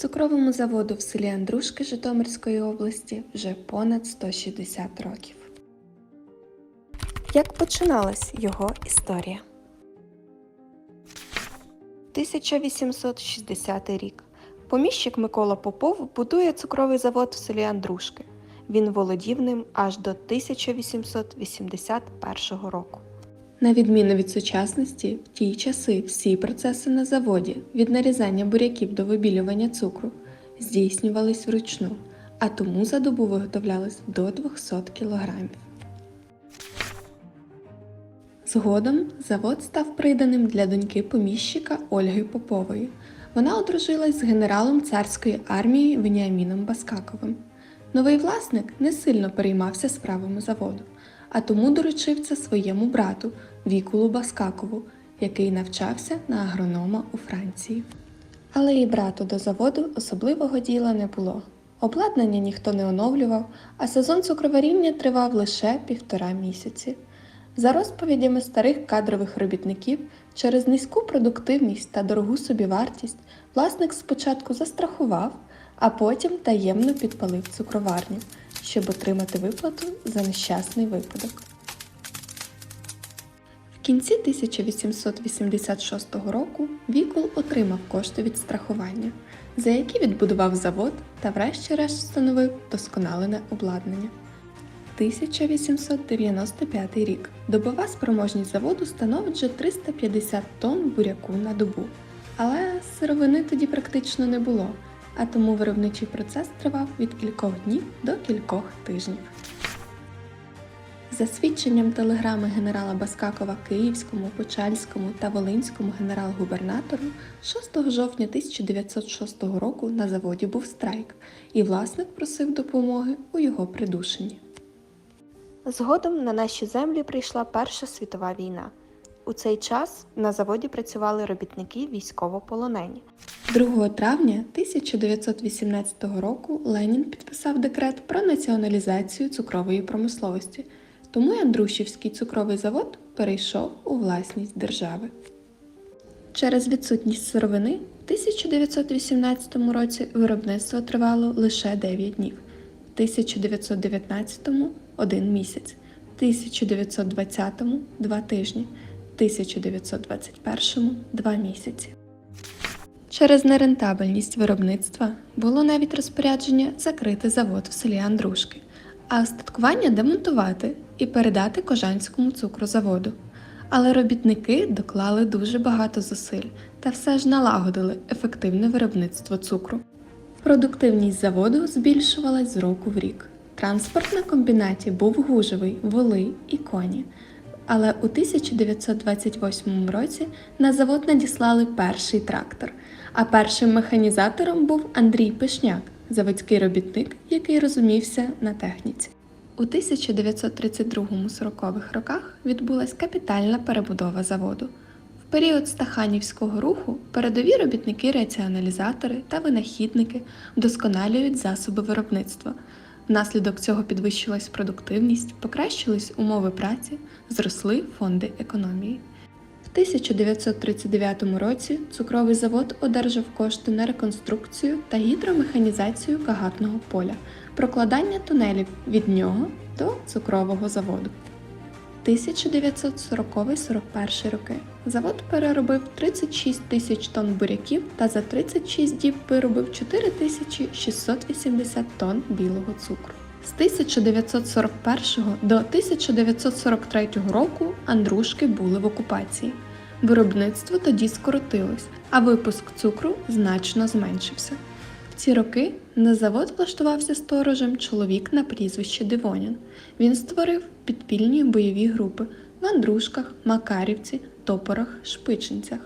Цукровому заводу в селі Андрушки Житомирської області вже понад 160 років. Як починалась його історія? 1860 рік. Поміщик Микола Попов будує цукровий завод в селі Андрушки. Він володів ним аж до 1881 року. На відміну від сучасності, в ті часи всі процеси на заводі від нарізання буряків до вибілювання цукру здійснювались вручну, а тому за добу виготовлялось до 200 кілограмів. Згодом завод став приданим для доньки поміщика Ольги Попової. Вона одружилась з генералом царської армії Веніаміном Баскаковим. Новий власник не сильно переймався справами заводу, а тому доручив це своєму брату Вікулу Баскакову, який навчався на агронома у Франції. Але і брату до заводу особливого діла не було. Обладнання ніхто не оновлював, а сезон цукроваріння тривав лише півтора місяці. За розповідями старих кадрових робітників, через низьку продуктивність та дорогу собівартість власник спочатку застрахував, а потім таємно підпалив цукроварню, щоб отримати виплату за нещасний випадок. В кінці 1886 року Вікул отримав кошти від страхування, за які відбудував завод та врешті-решт встановив досконалене обладнання. 1895 рік. Добова спроможність заводу становить вже 350 тонн буряку на добу. Але сировини тоді практично не було, а тому виробничий процес тривав від кількох днів до кількох тижнів. За свідченням телеграми генерала Баскакова Київському, Почальському та Волинському генерал-губернатору 6 жовтня 1906 року на заводі був страйк, і власник просив допомоги у його придушенні. Згодом на наші землі прийшла Перша світова війна. У цей час на заводі працювали робітники військовополонені. 2 травня 1918 року Ленін підписав декрет про націоналізацію цукрової промисловості, тому Андрушівський цукровий завод перейшов у власність держави. Через відсутність сировини в 1918 році виробництво тривало лише 9 днів, в 1919 – 1 місяць, в 1920 – 2 тижні, в 1921 – 2 місяці. Через нерентабельність виробництва було навіть розпорядження закрити завод в селі Андрушки, а остаткування демонтувати і передати Кожанському цукрозаводу. Але робітники доклали дуже багато зусиль та все ж налагодили ефективне виробництво цукру. Продуктивність заводу збільшувалась з року в рік. Транспорт на комбінаті був гужевий, воли і коні. Але у 1928 році на завод надіслали перший трактор, а першим механізатором був Андрій Пишняк, заводський робітник, який розумівся на техніці. У 1932-40-х роках відбулася капітальна перебудова заводу. В період стаханівського руху передові робітники-раціоналізатори та винахідники вдосконалюють засоби виробництва. Внаслідок цього підвищилась продуктивність, покращились умови праці, зросли фонди економії. В 1939 році цукровий завод одержав кошти на реконструкцію та гідромеханізацію кагатного поля, прокладання тунелів від нього до цукрового заводу. 1940-41 роки завод переробив 36 тисяч тонн буряків та за 36 діб виробив 4680 тонн білого цукру. З 1941 до 1943 року Андрушки були в окупації. Виробництво тоді скоротилось, а випуск цукру значно зменшився. Ці роки на завод влаштувався сторожем чоловік на прізвище Дивонін. Він створив підпільні бойові групи в Андрушках, Макарівці, Топорах, Шпичинцях.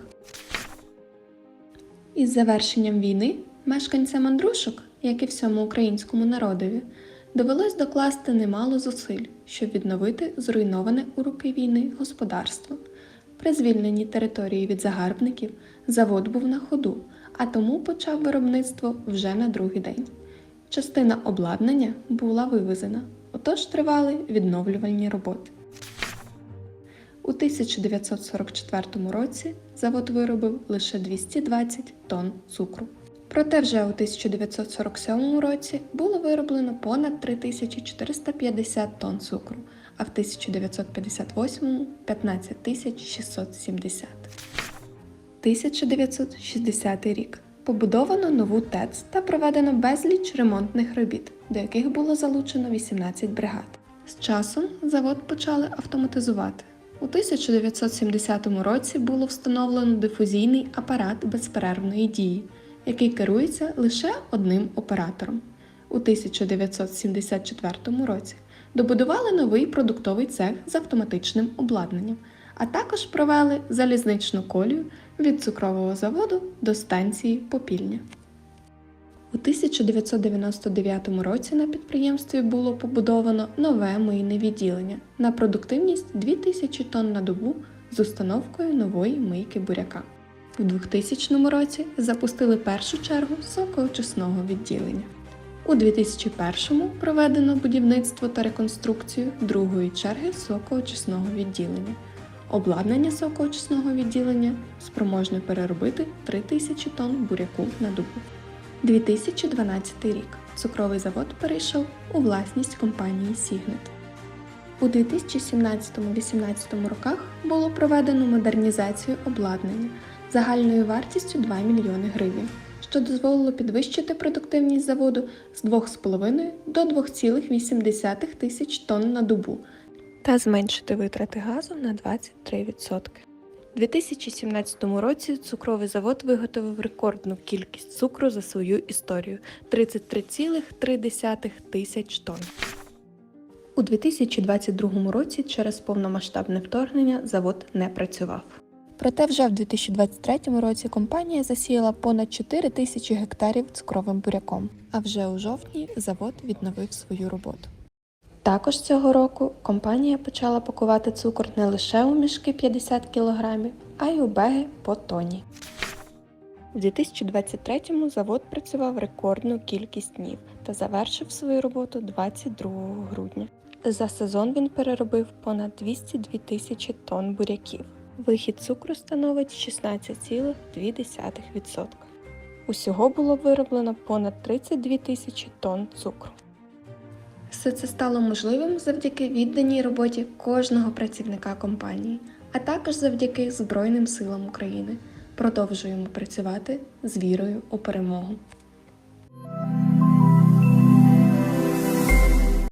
Із завершенням війни мешканцям Андрушок, як і всьому українському народові, довелось докласти немало зусиль, щоб відновити зруйноване у роки війни господарство. При звільненні території від загарбників завод був на ходу, а тому почав виробництво вже на другий день. Частина обладнання була вивезена, отож тривали відновлювальні роботи. У 1944 році завод виробив лише 220 тонн цукру. Проте вже у 1947 році було вироблено понад 3450 тонн цукру, а в 1958 – 15670. 1960 рік. Побудовано нову ТЕЦ та проведено безліч ремонтних робіт, до яких було залучено 18 бригад. З часом завод почали автоматизувати. У 1970 році було встановлено дифузійний апарат безперервної дії, який керується лише одним оператором. У 1974 році добудували новий продуктовий цех з автоматичним обладнанням, а також провели залізничну колію від цукрового заводу до станції Попільня. У 1999 році на підприємстві було побудовано нове мийне відділення на продуктивність 2000 тонн на добу з установкою нової мийки буряка. У 2000 році запустили першу чергу сокоочисного відділення. У 2001-му проведено будівництво та реконструкцію другої черги сокоочисного відділення. Обладнання сокоочисного відділення спроможне переробити 3000 тонн буряку на добу. 2012 рік цукровий завод перейшов у власність компанії Сігнет. У 2017-18 роках було проведено модернізацію обладнання загальною вартістю 2 мільйони гривень, що дозволило підвищити продуктивність заводу з 2,5 до 2,8 тисяч тонн на добу та зменшити витрати газу на 23%. У 2017 році цукровий завод виготовив рекордну кількість цукру за свою історію 33,3 тисяч тонн. У 2022 році через повномасштабне вторгнення завод не працював. Проте вже в 2023 році компанія засіяла понад 4 тисячі гектарів цукровим буряком, а вже у жовтні завод відновив свою роботу. Також цього року компанія почала пакувати цукор не лише у мішки 50 кг, а й у беги по тоні. У 2023-му завод працював рекордну кількість днів та завершив свою роботу 22 грудня. За сезон він переробив понад 202 тисячі тонн буряків. Вихід цукру становить 16,2%. Усього було вироблено понад 32 тисячі тонн цукру. Все це стало можливим завдяки відданій роботі кожного працівника компанії, а також завдяки Збройним силам України. Продовжуємо працювати з вірою у перемогу.